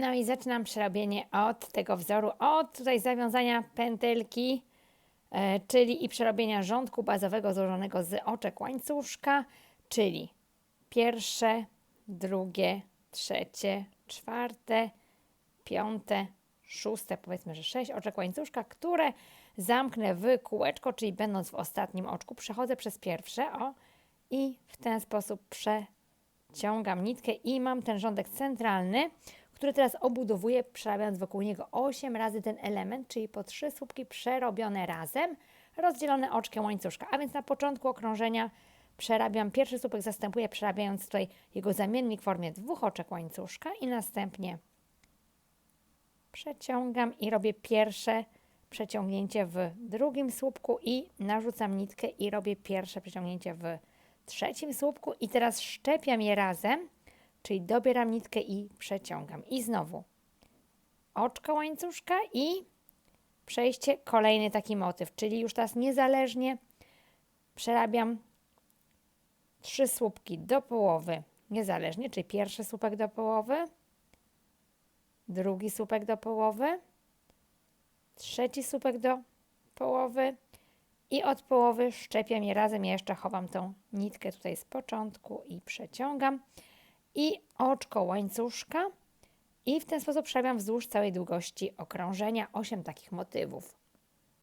No i zaczynam przerobienie od tego wzoru, od tutaj zawiązania pętelki, e, czyli i przerobienia rządku bazowego złożonego z oczek łańcuszka, czyli pierwsze, drugie, trzecie, czwarte, piąte, szóste, powiedzmy, że sześć oczek łańcuszka, które zamknę w kółeczko, czyli będąc w ostatnim oczku, przechodzę przez pierwsze, o, i w ten sposób przeciągam nitkę i mam ten rządek centralny, który teraz obudowuję, przerabiając wokół niego 8 razy ten element, czyli po trzy słupki przerobione razem, rozdzielone oczkiem łańcuszka. A więc na początku okrążenia przerabiam, pierwszy słupek zastępuję, przerabiając tutaj jego zamiennik w formie dwóch oczek łańcuszka i następnie przeciągam i robię pierwsze przeciągnięcie w drugim słupku i narzucam nitkę i robię pierwsze przeciągnięcie w trzecim słupku i teraz szczepiam je razem, czyli dobieram nitkę i przeciągam. I znowu oczko łańcuszka i przejście kolejny taki motyw, czyli już teraz niezależnie przerabiam trzy słupki do połowy, niezależnie, czyli pierwszy słupek do połowy, drugi słupek do połowy, trzeci słupek do połowy i od połowy szczepiam je razem. Ja jeszcze chowam tą nitkę tutaj z początku i przeciągam i oczko łańcuszka i w ten sposób przerabiam wzdłuż całej długości okrążenia 8 takich motywów.